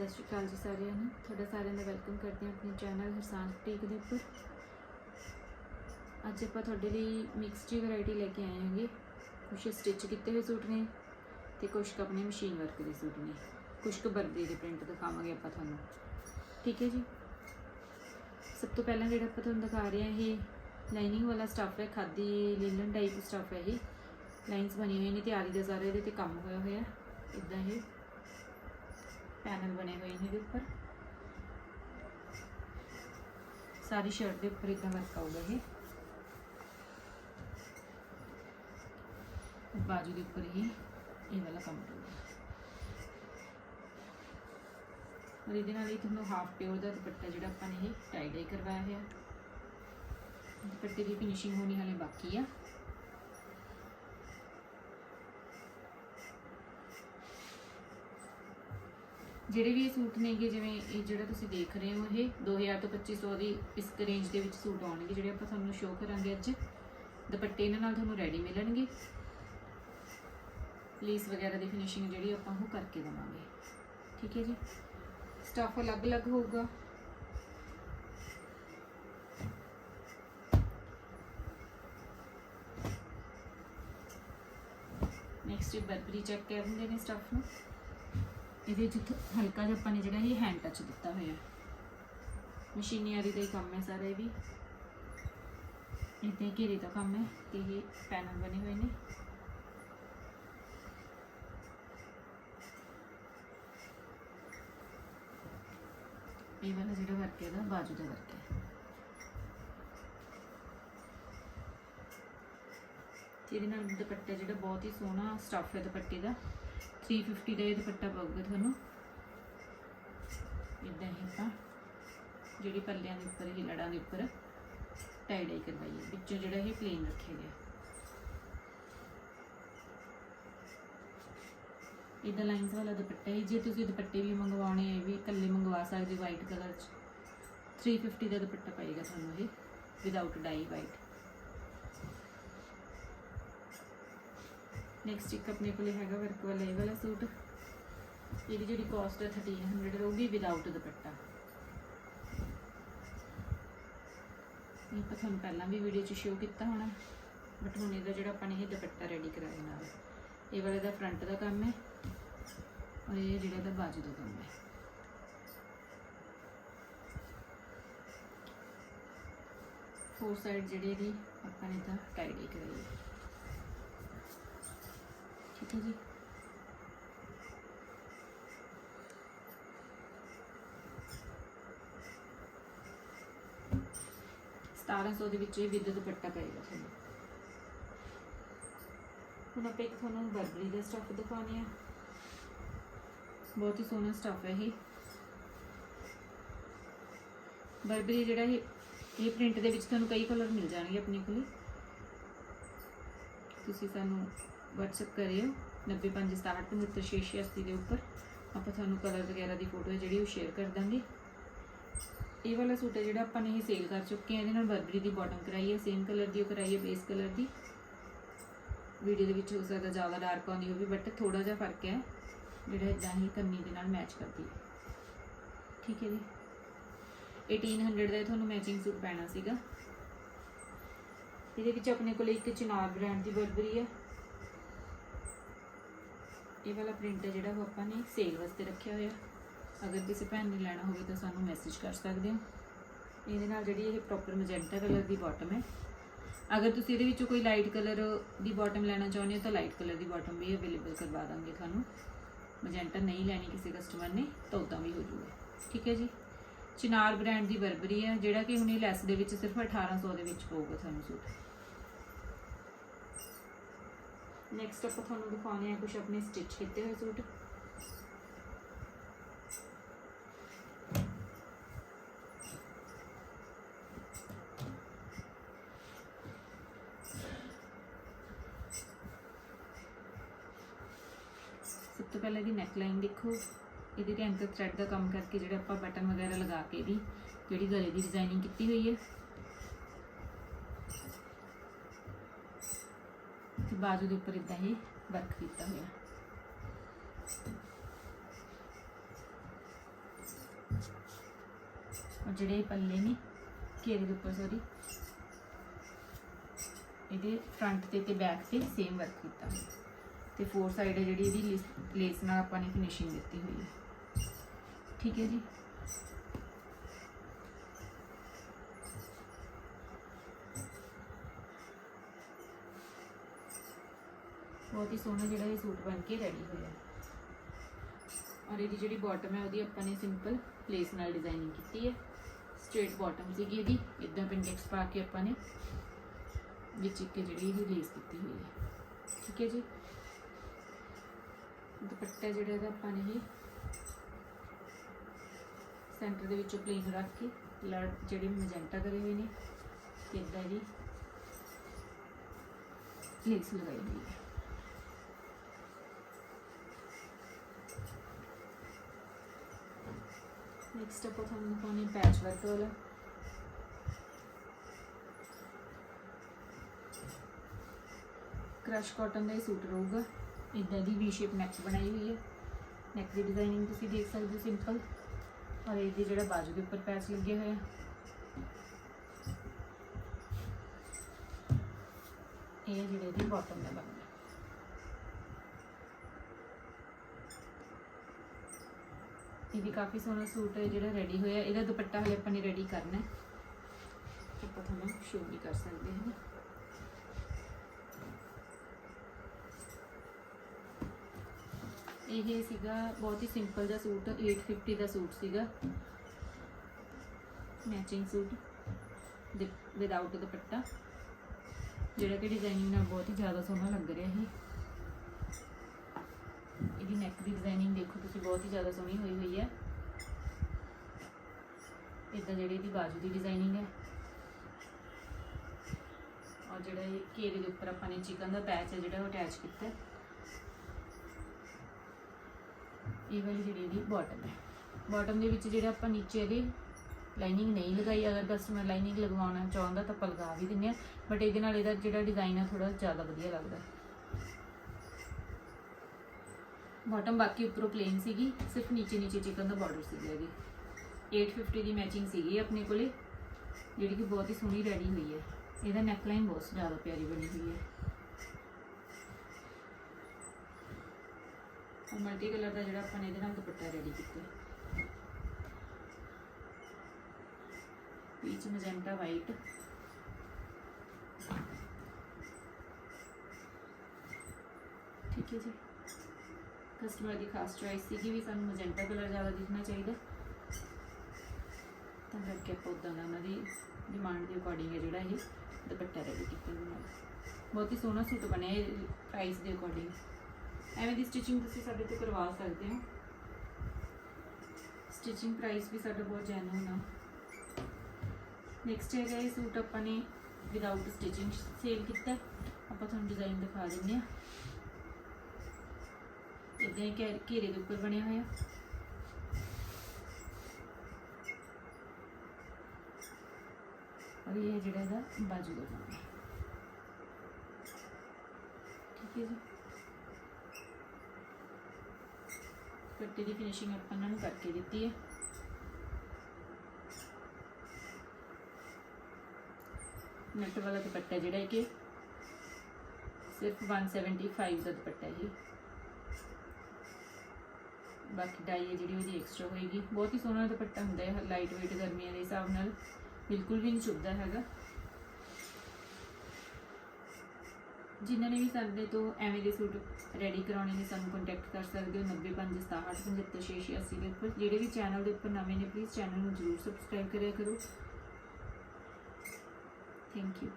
ਸਤਿ ਸ਼੍ਰੀ ਅਕਾਲ ਜੀ ਸਾਰਿਆਂ ਨੂੰ। ਤੁਹਾਡਾ ਸਾਰਿਆਂ ਦਾ ਵੈਲਕਮ ਕਰਦੇ ਹਾਂ ਆਪਣੇ ਚੈਨਲ ਹਰਸਾਨ ਟੀਕ ਦੇ ਉੱਪਰ। ਅੱਜ ਆਪਾਂ ਤੁਹਾਡੇ ਲਈ ਮਿਕਸ ਜੀ ਵੈਰਾਈਟੀ ਲੈ ਕੇ ਆਏ ਹਾਂਗੇ। ਕੁਝ ਸਟਿਚ ਕੀਤੇ ਹੋਏ ਸੂਟ ਨੇ ਤੇ ਕੁਝ ਕੁ ਆਪਣੇ ਮਸ਼ੀਨ ਵਰਕ ਦੇ ਸੂਟ ਨੇ। ਕੁਝ ਕੁ ਬਰਬਰੀ ਦੇ ਪ੍ਰਿੰਟ ਦਿਖਾਵਾਂਗੇ ਆਪਾਂ ਤੁਹਾਨੂੰ। ਠੀਕ ਹੈ ਜੀ? ਸਭ ਤੋਂ ਪਹਿਲਾਂ ਜਿਹੜਾ ਆਪਾਂ ਤੁਹਾਨੂੰ ਦਿਖਾ ਰਹੇ ਹਾਂ, ਇਹ ਲਾਈਨਿੰਗ ਵਾਲਾ ਸਟੱਫ ਹੈ, ਖਾਦੀ ਲਿਨਨ ਟਾਈਪ ਸਟੱਫ ਹੈ ਇਹ। ਲਾਈਨਸ ਬਣੀ ਹੋਈ ਨੇ, ਤਿਆਰੀ ਦਾ ਸਾਰਾ ਇਹਦੇ ਤੇ ਕੰਮ ਹੋਇਆ ਹੋਇਆ। ਇਦਾਂ ਇਹ ਪੈਨਲ ਬਣੇ ਹੋਏ ਨੇ ਇਹਦੇ ਉੱਪਰ। ਸਾਰੀ ਸ਼ਰਟ ਦੇ ਉੱਪਰ ਇਦਾਂ ਵਰਕ ਆਊਗਾ ਇਹ। ਬਾਜੂ ਦੇ ਉੱਪਰ ਹੀ ਇਹ ਵਾਲਾ ਕੰਮ ਹੋਊਗਾ ਔਰ ਇਹਦੇ ਨਾਲ ਹੀ ਤੁਹਾਨੂੰ ਹਾਫ ਪਿਓਰ ਦਾ ਦੁਪੱਟਾ ਜਿਹੜਾ ਆਪਾਂ ਨੇ ਇਹ ਟਾਈ ਡਾਈ ਕਰਵਾਇਆ ਹੋਇਆ। ਦੁਪੱਟੇ ਦੀ ਫਿਨਿਸ਼ਿੰਗ ਹੋਣੀ ਹਾਲੇ ਬਾਕੀ ਆ। ਜਿਹੜੇ ਵੀ ਇਹ ਸੂਟ ਨੇਗੇ, ਜਿਵੇਂ ਇਹ ਜਿਹੜਾ ਤੁਸੀਂ ਦੇਖ ਰਹੇ ਹੋ ਇਹ 2000 ਤੋਂ 2500 ਦੀ ਇਸ ਰੇਂਜ ਦੇ ਵਿੱਚ ਸੂਟ ਆਉਣਗੇ, ਜਿਹੜੇ ਆਪਾਂ ਤੁਹਾਨੂੰ ਸ਼ੋਅ ਕਰਾਂਗੇ ਅੱਜ। ਦੁਪੱਟੇ ਇਹਨਾਂ ਨਾਲ ਤੁਹਾਨੂੰ ਰੈਡੀ ਮਿਲਣਗੇ। ਲੇਸ ਵਗੈਰਾ ਦੀ ਫਿਨਿਸ਼ਿੰਗ ਜਿਹੜੀ ਆਪਾਂ ਉਹ ਕਰਕੇ ਦੇਵਾਂਗੇ। ਠੀਕ ਹੈ ਜੀ? ਸਟਾਫ ਅਲੱਗ-ਅਲੱਗ ਹੋਊਗਾ। ਨੈਕਸਟ ਬਰਬਰੀ ਚੈੱਕ ਕਰ ਦਿੰਦੇ ਨੇ ਸਟਾਫ ਨੂੰ। ਇਹਦੇ ਵਿੱਚ ਹਲਕਾ ਜਿਹਾ ਆਪਾਂ ਨੇ ਜਿਹੜਾ ਇਹ ਹੈਂਡ ਟੱਚ ਦਿੱਤਾ ਹੋਇਆ। ਮਸ਼ੀਨਰੀ ਦਾ ਹੀ ਕੰਮ ਹੈ ਸਾਰਾ ਇਹ ਵੀ। ਇਹਦੇ ਘੇਰੇ ਦਾ ਕੰਮ ਹੈ ਤੇ ਇਹ ਪੈਨਲ ਬਣੇ ਹੋਏ ਨੇ। ਇਹ ਵਾਲਾ ਜਿਹੜਾ ਵਰਕ ਹੈ ਇਹਦਾ ਬਾਜੂ ਦਾ ਵਰਕ ਹੈ। ਤੇ ਇਹਦੇ ਨਾਲ ਦੁਪੱਟਾ ਜਿਹੜਾ ਬਹੁਤ ਹੀ ਸੋਹਣਾ ਸਟੱਫ ਹੈ ਦੁਪੱਟੇ ਦਾ। 350 ਦਾ ਇਹ ਦੁਪੱਟਾ ਪਾਊਗਾ ਤੁਹਾਨੂੰ। ਇਦਾਂ ਹੀ ਆਪਾਂ ਜਿਹੜੀ ਪੱਲਿਆਂ ਦੇ ਉੱਪਰ ਹੀ ਲੜਾਂ ਦੇ ਉੱਪਰ ਟਾਈ ਡਾਈ ਕਰਵਾਈ ਹੈ ਵਿੱਚੋਂ ਜਿਹੜਾ ਇਹ ਪਲੇਨ ਰੱਖਿਆ ਗਿਆ। ਇਹਦਾ ਲਾਈਨਸ ਵਾਲਾ ਦੁਪੱਟਾ ਹੈ। ਜੇ ਤੁਸੀਂ ਦੁਪੱਟੇ ਵੀ ਮੰਗਵਾਉਣੇ ਹੈ ਵੀ ਇਕੱਲੇ ਮੰਗਵਾ ਸਕਦੇ ਵਾਈਟ ਕਲਰ ਚ। 350 ਦਾ ਦੁਪੱਟਾ ਪਏਗਾ ਤੁਹਾਨੂੰ ਇਹ ਵਿਦਆਊਟ ਡਾਈ ਵਾਈਟ ਨੈਕਸਟ ਇੱਕ ਆਪਣੇ ਕੋਲੇ ਹੈਗਾ ਵਰਕ ਵਾਲਾ ਇਹ ਵਾਲਾ ਸੂਟ। ਇਹਦੀ ਜਿਹੜੀ ਕਾਸਟ ਹੈ 1300 ਰਹੂਗੀ ਵਿਦਆਊਟ ਦੁਪੱਟਾ। ਇਹ ਤਾਂ ਤੁਹਾਨੂੰ ਪਹਿਲਾਂ ਵੀ ਵੀਡੀਓ 'ਚ ਸ਼ੋਅ ਕੀਤਾ ਹੋਣਾ। ਬਟ ਹੁਣ ਇਹਦਾ ਜਿਹੜਾ ਆਪਾਂ ਨੇ ਇਹ ਦੁਪੱਟਾ ਰੈਡੀ ਕਰਾਇਆ ਨਾਲ। ਇਹ ਵਾਲੇ ਦਾ ਫਰੰਟ ਦਾ ਕੰਮ ਹੈ ਔਰ ਇਹ ਜਿਹੜਾ ਦਾ ਬਾਜੂ ਦਾ ਕੰਮ ਹੈ। ਫੋਰ ਸਾਈਡ ਜਿਹੜੇ ਇਹਦੀ ਆਪਾਂ ਨੇ ਤਾਂ ਟਾਈਡੀ ਡਾਈ ਕਰਾਈ ਹੈ। ਠੀਕ ਜੀ। ਸਤਾਰਾਂ ਸੌ ਦੇ ਵਿੱਚ ਇਹ ਵਿਦ ਦੁਪੱਟਾ ਪਏਗਾ ਤੁਹਾਨੂੰ। ਹੁਣ ਆਪਾਂ ਇੱਕ ਤੁਹਾਨੂੰ ਬਰਬਰੀ ਦਾ ਸਟੱਫ ਦਿਖਾਉਂਦੇ ਆ ਬਹੁਤ ਹੀ ਸੋਹਣਾ ਸਟੱਫ ਹੈ ਇਹ। ਬਰਬਰੀ ਜਿਹੜਾ ਇਹ ਇਹ ਪ੍ਰਿੰਟ ਦੇ ਵਿੱਚ ਤੁਹਾਨੂੰ ਕਈ ਕਲਰ ਮਿਲ ਜਾਣਗੇ ਆਪਣੇ ਕੋਲ। ਤੁਸੀਂ ਸਾਨੂੰ WhatsApp ਕਰਿਓ 9567758680 ਦੇ ਉੱਪਰ। ਆਪਾਂ ਤੁਹਾਨੂੰ ਕਲਰ ਵਗੈਰਾ ਦੀ ਫੋਟੋ ਹੈ ਜਿਹੜੀ ਉਹ ਸ਼ੇਅਰ ਕਰ ਦਾਂਗੇ। ਇਹ ਵਾਲਾ ਸੂਟ ਹੈ ਜਿਹੜਾ ਆਪਾਂ ਨਹੀਂ ਸੇਲ ਕਰ ਚੁੱਕੇ ਹਾਂ, ਇਹਦੇ ਨਾਲ ਬਰਬਰੀ ਦੀ ਬਾਟਮ ਕਰਾਈ ਹੈ ਸੇਮ ਕਲਰ ਦੀ ਉਹ ਕਰਾਈ ਹੈ ਬੇਸ ਕਲਰ ਦੀ। ਵੀਡੀਓ ਦੇ ਵਿੱਚ ਹੋ ਸਕਦਾ ਜ਼ਿਆਦਾ ਡਾਰਕ ਆਉਂਦੀ ਹੋਵੇ ਬਟ ਥੋੜਾ ਜਿਹਾ ਫ਼ਰਕ ਹੈ, ਜਿਹੜਾ ਇਦਾਂ ਹੀ ਕੰਨੀ ਦੇ ਨਾਲ ਮੈਚ ਕਰਦੀ ਹੈ। ਠੀਕ ਹੈ ਜੀ? 1800 ਦਾ ਇਹ ਤੁਹਾਨੂੰ ਮੈਚਿੰਗ ਸੂਟ ਪੈਣਾ ਸੀਗਾ। ਇਹਦੇ ਵਿੱਚ ਆਪਣੇ ਕੋਲ ਇੱਕ ਚਿਨਾਰ ਬ੍ਰਾਂਡ ਦੀ ਬਰਬਰੀ ਹੈ। ਇਹ ਵਾਲਾ ਪ੍ਰਿੰਟ ਹੈ ਜਿਹੜਾ ਉਹ ਆਪਾਂ ਨੇ ਸੇਲ ਵਾਸਤੇ ਰੱਖਿਆ ਹੋਇਆ। ਅਗਰ ਕਿਸੇ ਭੈਣ ਨੇ ਲੈਣਾ ਹੋਵੇ ਤਾਂ ਸਾਨੂੰ ਮੈਸੇਜ ਕਰ ਸਕਦੇ ਹੋ। ਇਹਦੇ ਨਾਲ ਜਿਹੜੀ ਇਹ ਪ੍ਰੋਪਰ ਮੈਜੈਂਟਾ ਕਲਰ ਦੀ ਬਾਟਮ ਹੈ। ਅਗਰ ਤੁਸੀਂ ਇਹਦੇ ਵਿੱਚੋਂ ਕੋਈ ਲਾਈਟ ਕਲਰ ਦੀ ਬਾਟਮ ਲੈਣਾ ਚਾਹੁੰਦੇ ਹੋ ਤਾਂ ਲਾਈਟ ਕਲਰ ਦੀ ਬਾਟਮ ਵੀ ਅਵੇਲੇਬਲ ਕਰਵਾ ਦਾਂਗੇ ਤੁਹਾਨੂੰ। ਮੈਜੈਂਟਾ ਨਹੀਂ ਲੈਣੀ ਕਿਸੇ ਕਸਟਮਰ ਨੇ ਤਾਂ ਉਦਾਂ ਵੀ ਹੋ ਜੂਗਾ। ਠੀਕ ਹੈ ਜੀ? ਚਿਨਾਰ ਬ੍ਰਾਂਡ ਦੀ ਬਰਬਰੀ ਹੈ, ਜਿਹੜਾ ਕਿ ਹੁਣੇ ਲੈਸ ਦੇ ਵਿੱਚ ਸਿਰਫ 1800 ਦੇ ਵਿੱਚ ਪਊਗਾ ਤੁਹਾਨੂੰ ਸੂਟ। ਨੈਕਸਟ ਆਪਾਂ ਤੁਹਾਨੂੰ ਦਿਖਾਉਣੇ ਆ ਕੁਝ ਆਪਣੇ ਸਟਿਚ ਕੀਤੇ ਹੋਏ ਸੂਟ। ਸਭ ਤੋਂ ਪਹਿਲਾਂ ਇਹਦੀ ਨੈਕ ਲਾਈਨ ਦੇਖੋ। ਇਹਦੇ ਤੇ ਐਂਕਰ ਥ੍ਰੈਡ ਦਾ ਕੰਮ ਕਰਕੇ ਜਿਹੜਾ ਆਪਾਂ ਬਟਨ ਵਗੈਰਾ ਲਗਾ ਕੇ ਇਹਦੀ ਜਿਹੜੀ ਗਲੇ ਦੀ ਡਿਜ਼ਾਈਨਿੰਗ ਕੀਤੀ ਹੋਈ ਹੈ। ਬਾਜੂ ਦੇ ਉੱਪਰ ਇਦਾਂ ਹੀ ਵਰਕ ਕੀਤਾ ਹੋਇਆ। ਔਰ ਜਿਹੜੇ ਪੱਲੇ ਨੇ, ਘੇਰੇ ਦੇ ਉੱਪਰ ਸੋਰੀ ਇਹਦੇ ਫਰੰਟ ਤੇ ਤੇ ਬੈਕ ਤੇ ਸੇਮ ਵਰਕ ਕੀਤਾ ਤੇ ਫੋਰ ਸਾਈਡ ਹੈ ਜਿਹੜੀ ਇਹਦੀ ਲੇਸ ਨਾਲ ਆਪਾਂ ਨੇ ਫਿਨਿਸ਼ਿੰਗ ਦਿੱਤੀ ਹੋਈ ਹੈ। ਠੀਕ ਹੈ ਜੀ? ਬਹੁਤ ਹੀ ਸੋਹਣਾ ਜਿਹੜਾ ਇਹ ਸੂਟ ਬਣ ਕੇ ਰੈਡੀ ਹੋਇਆ ਔਰ ਇਹਦੀ ਜਿਹੜੀ ਬਾਟਮ ਹੈ, ਉਹਦੀ ਆਪਾਂ ਨੇ ਸਿੰਪਲ ਲੇਸ ਨਾਲ ਡਿਜ਼ਾਈਨਿੰਗ ਕੀਤੀ ਹੈ। ਸਟ੍ਰੇਟ ਬਾਟਮ ਸੀਗੀ ਇਹਦੀ ਇਦਾਂ ਪਿੰਡਿਕਸ ਪਾ ਕੇ ਆਪਾਂ ਨੇ ਵਿੱਚ ਇੱਕ ਜਿਹੜੀ ਇਹਦੀ ਲੇਸ ਕੀਤੀ ਹੋਈ ਹੈ। ਠੀਕ ਹੈ ਜੀ? ਦੁਪੱਟਾ ਜਿਹੜਾ ਇਹਦਾ ਆਪਾਂ ਨੇ ਇਹ ਸੈਂਟਰ ਦੇ ਵਿੱਚੋਂ ਪਲੇਨ ਰੱਖ ਕੇ ਲੜ ਜਿਹੜੇ ਮੈਜੈਂਟਾ ਕਰੇ ਹੋਏ ਨੇ, ਤੇ ਇਦਾਂ ਦੀ ਲੇਸ ਲਗਾਈ ਹੋਈ ਹੈ। ਨੈਕਸਟ ਆਪਾਂ ਤੁਹਾਨੂੰ ਪਾਉਣੇ ਪੈਚ ਵਰਕ ਵਾਲਾ ਕ੍ਰਸ਼ ਕਾਟਨ ਦਾ ਹੀ ਸੂਟ ਰਹੂਗਾ। ਇਦਾਂ ਦੀ ਵੀ ਸ਼ੇਪ ਨੈਕ ਬਣਾਈ ਹੋਈ ਹੈ। ਨੈਕ ਦੀ ਡਿਜ਼ਾਈਨਿੰਗ ਤੁਸੀਂ ਦੇਖ ਸਕਦੇ ਹੋ ਸਿੰਪਲ ਔਰ ਇਹਦੇ ਜਿਹੜਾ ਬਾਜੂ ਦੇ ਉੱਪਰ ਪੈਚ ਲੱਗੇ ਹੋਏ ਆ। ਇਹ ਜਿਹੜੇ ਇਹਦੀ ਬਾਟਮ ਦਾ ਬਣਦਾ ਇਹ ਵੀ ਕਾਫੀ ਸੋਹਣਾ ਸੂਟ ਹੈ, ਜਿਹੜਾ ਰੈਡੀ ਹੋਇਆ। ਇਹਦਾ ਦੁਪੱਟਾ ਹਲੇ ਆਪਾਂ ਨੇ ਰੈਡੀ ਕਰਨਾ ਹੈ। ਆਪਾਂ ਤੁਹਾਨੂੰ ਸ਼ੋਅ ਵੀ ਕਰ ਸਕਦੇ ਹਾਂ। ਇਹ ਸੀਗਾ ਬਹੁਤ ਹੀ ਸਿੰਪਲ ਜਿਹਾ ਸੂਟ 850 ਦਾ ਸੂਟ ਸੀਗਾ। ਮੈਚਿੰਗ ਸੂਟ ਵਿਦਆਊਟ ਦੁਪੱਟਾ। ਜਿਹੜਾ ਕਿ ਡਿਜ਼ਾਈਨਿੰਗ ਨਾਲ ਬਹੁਤ ਹੀ ਜ਼ਿਆਦਾ ਸੋਹਣਾ ਲੱਗ ਰਿਹਾ ਹੈ ਇਹਦੀ ਨੈਕ ਦੀ ਡਿਜ਼ਾਈਨਿੰਗ ਦੇਖੋ, ਤੁਸੀਂ ਬਹੁਤ ਹੀ ਜ਼ਿਆਦਾ ਸੋਹਣੀ ਹੋਈ ਹੋਈ ਹੈ। ਇਦਾਂ ਜਿਹੜੀ ਇਹਦੀ ਬਾਜੂ ਦੀ ਡਿਜ਼ਾਈਨਿੰਗ ਹੈ। ਔਰ ਜਿਹੜਾ ਇਹ ਘੇਰੇ ਦੇ ਉੱਪਰ ਆਪਾਂ ਨੇ ਚਿਕਨ ਦਾ ਪੈਚ ਹੈ, ਜਿਹੜਾ ਉਹ ਅਟੈਚ ਕੀਤਾ ਹੈ। ਇਹ ਵਾਲੀ ਜਿਹੜੀ ਇਹਦੀ ਬਾਟਮ ਹੈ। ਬਾਟਮ ਦੇ ਵਿੱਚ ਜਿਹੜਾ ਆਪਾਂ ਨੀਚੇ ਇਹਦੇ ਲਾਈਨਿੰਗ ਨਹੀਂ ਲਗਾਈ, ਅਗਰ ਕਸਟਮਰ ਲਾਈਨਿੰਗ ਲਗਵਾਉਣਾ ਚਾਹੁੰਦਾ ਤਾਂ ਆਪਾਂ ਲਗਾ ਵੀ ਦਿੰਦੇ ਆ ਬਟ ਇਹਦੇ ਨਾਲ ਇਹਦਾ ਜਿਹੜਾ ਡਿਜ਼ਾਈਨ ਹੈ ਥੋੜਾ ਜ਼ਿਆਦਾ ਵਧੀਆ ਲੱਗਦਾ ਬਾਟਮ ਬਾਕੀ ਉੱਪਰੋਂ ਪਲੇਨ ਸੀਗੀ, ਸਿਰਫ ਨੀਚੇ ਨੀਚੇ ਚਿਕਨ ਦਾ ਬਾਰਡਰ ਸੀਗਾ ਇਹਦੀ। 850 ਦੀ ਮੈਚਿੰਗ ਸੀਗੀ ਆਪਣੇ ਕੋਲੇ, ਜਿਹੜੀ ਕਿ ਬਹੁਤ ਹੀ ਸੋਹਣੀ ਰੈਡੀ ਹੋਈ ਹੈ। ਇਹਦਾ ਨੈਕ ਲਾਈਨ ਬਹੁਤ ਜ਼ਿਆਦਾ ਪਿਆਰੀ ਬਣੀ ਹੋਈ ਹੈ। ਔਰ ਮਲਟੀ ਕਲਰ ਦਾ ਜਿਹੜਾ ਆਪਾਂ ਨੇ ਇਹਦੇ ਨਾਲ ਦੁਪੱਟਾ ਰੈਡੀ ਕੀਤਾ। ਪੀਚ ਮੈਜੈਂਟਾ ਵਾਈਟ ਠੀਕ ਹੈ ਜੀ। ਕਸਟਮਰ ਦੀ ਖਾਸ ਚੋਇਸ ਸੀਗੀ ਵੀ ਸਾਨੂੰ ਮੈਜੈਂਟਾ ਕਲਰ ਜ਼ਿਆਦਾ ਦਿਖਣਾ ਚਾਹੀਦਾ। ਤਾਂ ਕਰਕੇ ਆਪਾਂ ਉੱਦਾਂ ਦਾ ਉਹਨਾਂ ਦੀ ਡਿਮਾਂਡ ਦੇ ਅਕੋਰਡਿੰਗ ਹੈ ਜਿਹੜਾ ਇਹ ਦੁਪੱਟਾ ਰੈਡੀ ਕੀਤਾ ਉਹਨਾਂ ਨਾਲ ਬਹੁਤ ਹੀ ਸੋਹਣਾ ਸੂਟ ਬਣਿਆ ਇਹ ਪ੍ਰਾਈਸ ਦੇ ਅਕੋਰਡਿੰਗ ਐਵੇਂ ਦੀ ਸਟਿਚਿੰਗ ਤੁਸੀਂ ਸਾਡੇ ਤੋਂ ਕਰਵਾ ਸਕਦੇ ਹੋ। ਸਟਿਚਿੰਗ ਪ੍ਰਾਈਸ ਵੀ ਸਾਡਾ ਬਹੁਤ ਜੈਨੂਨ ਆ। ਨੈਕਸਟ ਹੈਗਾ ਇਹ ਸੂਟ ਆਪਾਂ ਨੇ ਵਿਦਆਊਟ ਸਟਿਚਿੰਗ ਸੇਲ ਕੀਤਾ। ਆਪਾਂ ਤੁਹਾਨੂੰ ਡਿਜ਼ਾਈਨ ਦਿਖਾ ਦਿੰਦੇ ਆ ਇਦਾਂ ਹੀ ਘੇ- ਘੇਰੇ ਦੇ ਉੱਪਰ ਬਣਿਆ ਹੋਇਆ ਔਰ ਇਹ ਜਿਹੜਾ ਇਹਦਾ ਬਾਜੂ ਦਾ ਕੰਮ ਹੈ। ਠੀਕ ਹੈ ਜੀ। ਪੱਟੀ ਦੀ ਫਿਨਿਸ਼ਿੰਗ ਆਪਾਂ ਇਹਨਾਂ ਨੂੰ ਕਰਕੇ ਦਿੱਤੀ ਹੈ। ਨੈਟ ਵਾਲਾ ਦੁਪੱਟਾ ਜਿਹੜਾ ਹੈ ਕਿ ਸਿਰਫ 175 ਦਾ ਦੁਪੱਟਾ ਹੈ ਇਹ ਬਾਕੀ ਡਾਈ ਹੈ ਜਿਹੜੀ ਉਹਦੀ ਐਕਸਟਰਾ ਹੋਏਗੀ। ਬਹੁਤ ਹੀ ਸੋਹਣਾ ਦੁਪੱਟਾ ਹੁੰਦਾ ਹੈ ਲਾਈਟ weight ਗਰਮੀਆਂ ਦੇ ਹਿਸਾਬ ਨਾਲ। ਬਿਲਕੁਲ ਵੀ ਨਹੀਂ ਚੁੱਭਦਾ ਹੈਗਾ। ਜਿਨ੍ਹਾਂ ਨੇ ਵੀ ਸਾਡੇ ਤੋਂ ਐਵੇਂ ਦੇ ਸੂਟ ਰੈਡੀ ਕਰਾਉਣੇ ਨੇ, ਸਾਨੂੰ ਕੰਟੈਕਟ ਕਰ ਸਕਦੇ ਹੋ। 9567757686 ਦੇ ਉੱਪਰ। ਜਿਹੜੇ ਵੀ ਚੈਨਲ ਦੇ ਉੱਪਰ ਨਵੇਂ ਨੇ ਪਲੀਜ਼ ਚੈਨਲ ਨੂੰ ਜਰੂਰ ਸਬਸਕ੍ਰਾਈਬ ਕਰਿਆ ਕਰੋ। Thank you